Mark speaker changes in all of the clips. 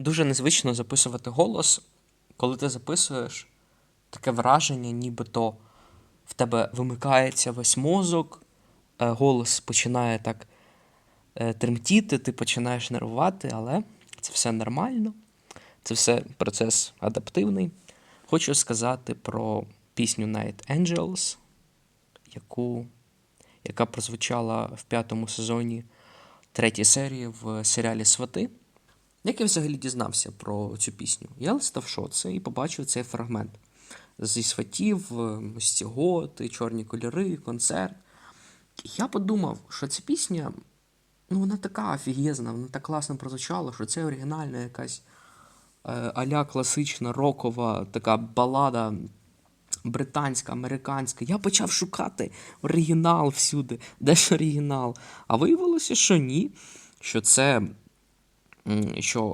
Speaker 1: Дуже незвично записувати голос. Коли ти записуєш, таке враження, нібито в тебе вимикається весь мозок, е, голос починає так е, тремтіти, ти починаєш нервувати, але це все нормально. Це все процес адаптивний. Хочу сказати про пісню Night Angels, яку, яка прозвучала в п'ятому сезоні третій серії в серіалі Свати. Як я взагалі дізнався про цю пісню? Я листав шоци і побачив цей фрагмент зі сватів, е, ось ці готи, чорні кольори, концерт. Я подумав, що ця пісня, ну вона така офігезна, вона так класно прозвучала, що це оригінальна якась е, аля класична рокова така балада британська, американська. Я почав шукати оригінал всюди. Де ж оригінал? А виявилося, що ні. Що це що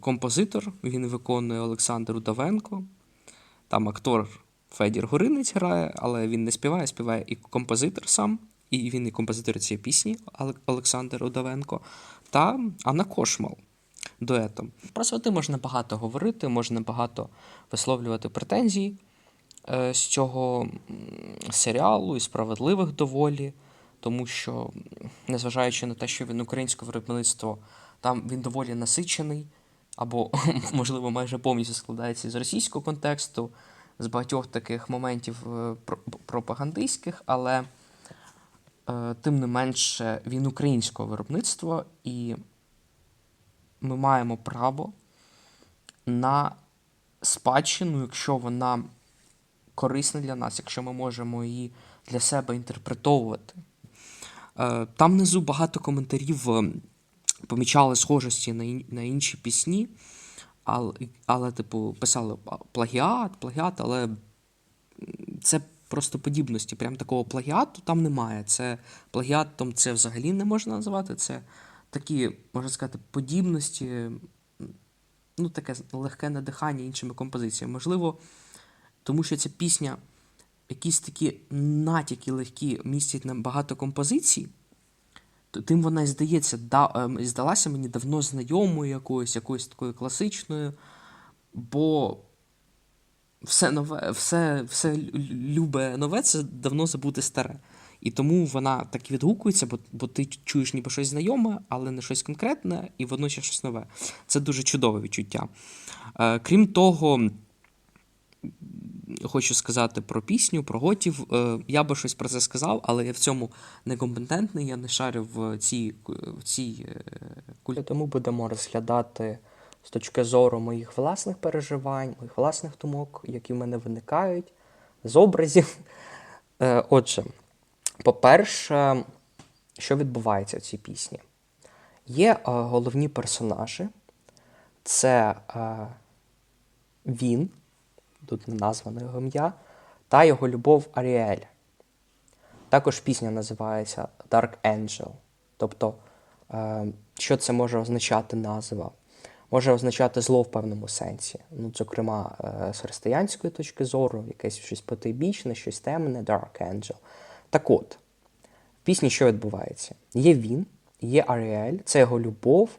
Speaker 1: композитор він виконує Олександр Удовенко. Там актор Федір Горинець грає, але він не співає, співає і композитор сам, і він і композитор цієї пісні Олександр Удовенко, та Анна Кошмал дуетом. Про свати можна багато говорити, можна багато висловлювати претензій е, з цього серіалу і справедливих доволі, тому що, незважаючи на те, що він українське виробництво, там він доволі насичений, або, можливо, майже повністю складається з російського контексту, з багатьох таких моментів е, пропагандистських, але е, тим не менше він українського виробництва, і ми маємо право на спадщину, якщо вона корисна для нас, якщо ми можемо її для себе інтерпретовувати. Е, Там внизу багато коментарів е, помічали схожості на, на інші пісні, але, але, типу, писали плагіат, плагіат, але це просто подібності. Прям такого плагіату там немає. Це плагіатом це взагалі не можна називати. Це такі, можна сказати, подібності, ну, таке легке надихання іншими композиціями. Можливо, тому що ця пісня, якісь такі натяки легкі містять нам багато композицій, тим вона і здається, да, ем, здалася мені давно знайомою якоюсь, якоюсь такою класичною, бо все нове, все, все любе нове це давно забуте старе. І тому вона так і відгукується, бо, бо ти чуєш ніби щось знайоме, але не щось конкретне, і водночас щось нове. Це дуже чудове відчуття. Е, крім того, хочу сказати про пісню, про готів. Е, Я би щось про це сказав, але я в цьому некомпетентний, я не шарю в цій, в цій е, культурі. Тому будемо розглядати з точки зору моїх власних переживань, моїх власних думок, які в мене виникають, з образів. Е, Отже, по-перше, що відбувається в цій пісні? Є головні персонажі, це він, тут не названо його ім'я, та його любов Аріель. Також пісня називається Dark Angel. Тобто, е, що це може означати назва? Може означати зло в певному сенсі. Ну, зокрема, е, з християнської точки зору, якесь щось потойбічне, щось темне, Dark Angel. Так от, в пісні що відбувається? Є він, є Аріель, це його любов.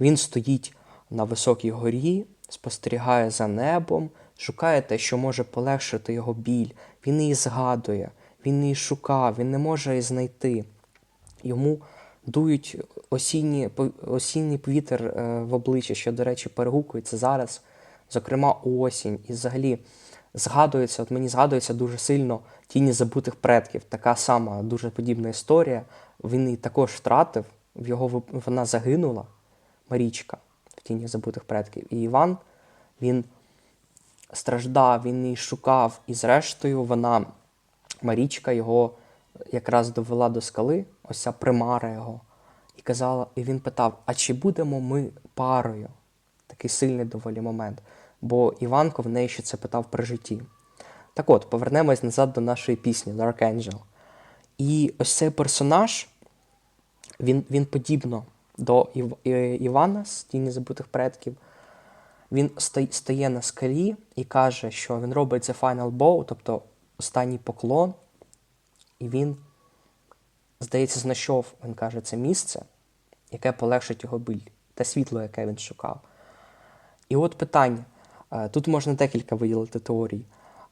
Speaker 1: Він стоїть на високій горі, спостерігає за небом, шукає те, що може полегшити його біль. Він її згадує, він її шукав, він не може її знайти. Йому дують осінні, осінній повітер е, в обличчя, що, до речі, перегукується зараз, зокрема, осінь. І взагалі згадується, от мені згадується дуже сильно тіні забутих предків. Така сама дуже подібна історія. Він її також втратив, в його вона загинула, Марічка, в тіні забутих предків. І Іван, він страждав, він її шукав, і зрештою вона, Марічка, його якраз довела до скали, ось ця примара його, і казала, і він питав: а чи будемо ми парою? Такий сильний доволі момент. Бо Іванко в неї ще це питав при житті. Так от, повернемось назад до нашої пісні Dark Angel. І ось цей персонаж, він, він подібно до Ів, Івана з тіні забутих предків. Він стає на скалі і каже, що він робить the final bow, тобто останній поклон, і він, здається, знайшов, він каже, це місце, яке полегшить його біль, те світло, яке він шукав.
Speaker 2: І от питання. Е, Тут можна декілька виділити теорій.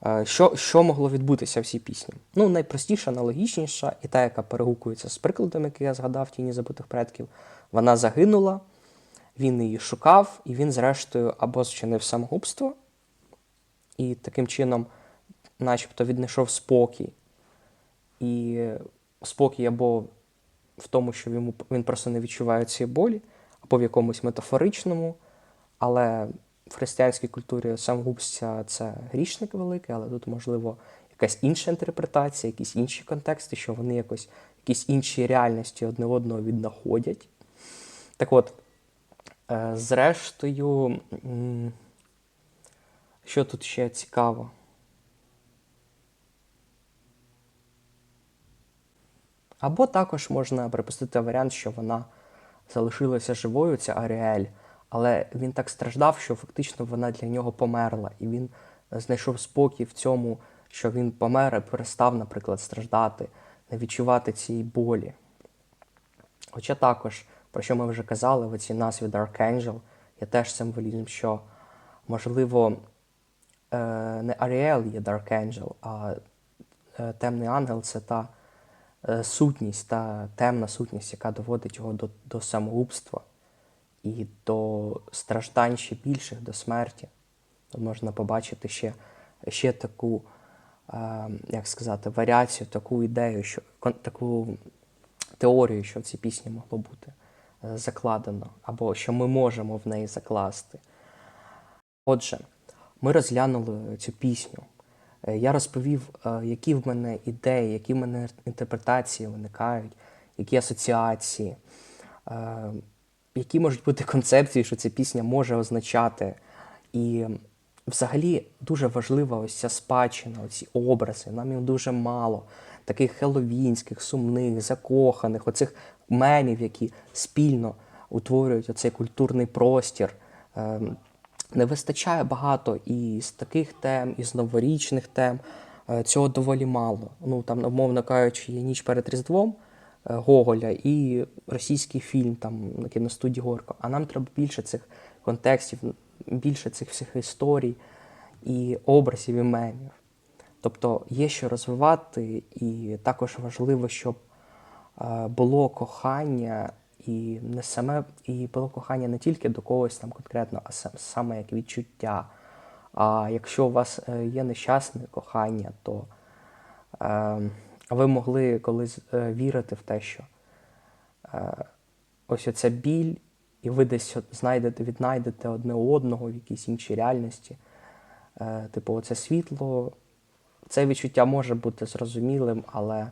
Speaker 2: Е, Що, що могло відбутися в цій пісні? Ну, найпростіша, найлогічніша, і та, яка перегукується з прикладом, який я згадав в тіні забутих предків. Вона загинула, він її шукав, і він, зрештою, або зчинив самогубство, і таким чином, начебто, віднайшов спокій. І спокій або в тому, що йому, він просто не відчуває цієї болі, або в якомусь метафоричному. Але в християнській культурі самогубця це грішник великий, але тут, можливо, якась інша інтерпретація, якісь інші контексти, що вони якось якісь інші реальності одне одного віднаходять. Так от, зрештою, що тут ще цікаво? Або також можна припустити варіант, що вона залишилася живою, ця Аріель, але він так страждав, що фактично вона для нього померла, і він знайшов спокій в цьому, що він помер і перестав, наприклад, страждати, не відчувати цієї болі. Хоча також, про що ми вже казали, в оцій назві Dark Angel є теж символізм, що, можливо, е, не Аріел є Dark Angel, а е, темний ангел це та е, сутність, та темна сутність, яка доводить його до, до самогубства і до страждань ще більших, до смерті. Тут можна побачити ще, ще таку, як сказати, варіацію, таку ідею, що таку теорію, що в цій пісні могло бути закладено, або що ми можемо в неї закласти. Отже, ми розглянули цю пісню. Е, Я розповів, е, які в мене ідеї, які в мене інтерпретації виникають, які асоціації, е, які можуть бути концепції, що ця пісня може означати. І взагалі дуже важлива ось ця спадщина, ці образи. Нам їх дуже мало. Таких хеловінських, сумних, закоханих, оцих мемів, які спільно утворюють оцей культурний простір. Ем, не вистачає багато і з таких тем, і з новорічних тем. Е, Цього доволі мало. Ну там, умовно кажучи, є ніч перед Різдвом е, Гоголя і російський фільм там на кіностудії Горко. А нам треба більше цих контекстів, більше цих всіх історій і образів і мемів. Тобто є що розвивати, і також важливо, щоб е, було кохання і не саме і було кохання не тільки до когось там конкретно, а сам- саме як відчуття. А якщо у вас е, є нещасне кохання, то е, ви могли колись вірити в те, що ось оця біль, і ви десь знайдете, віднайдете одне одного в якійсь іншій реальності. Типу, оце світло, це відчуття може бути зрозумілим, але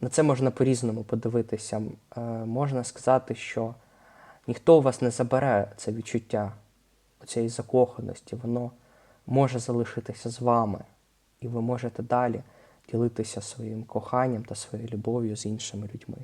Speaker 2: на це можна по-різному подивитися. Е, можна сказати, що ніхто у вас не забере це відчуття цієї закоханості, воно може залишитися з вами, і ви можете далі ділитися своїм коханням та своєю любов'ю з іншими людьми.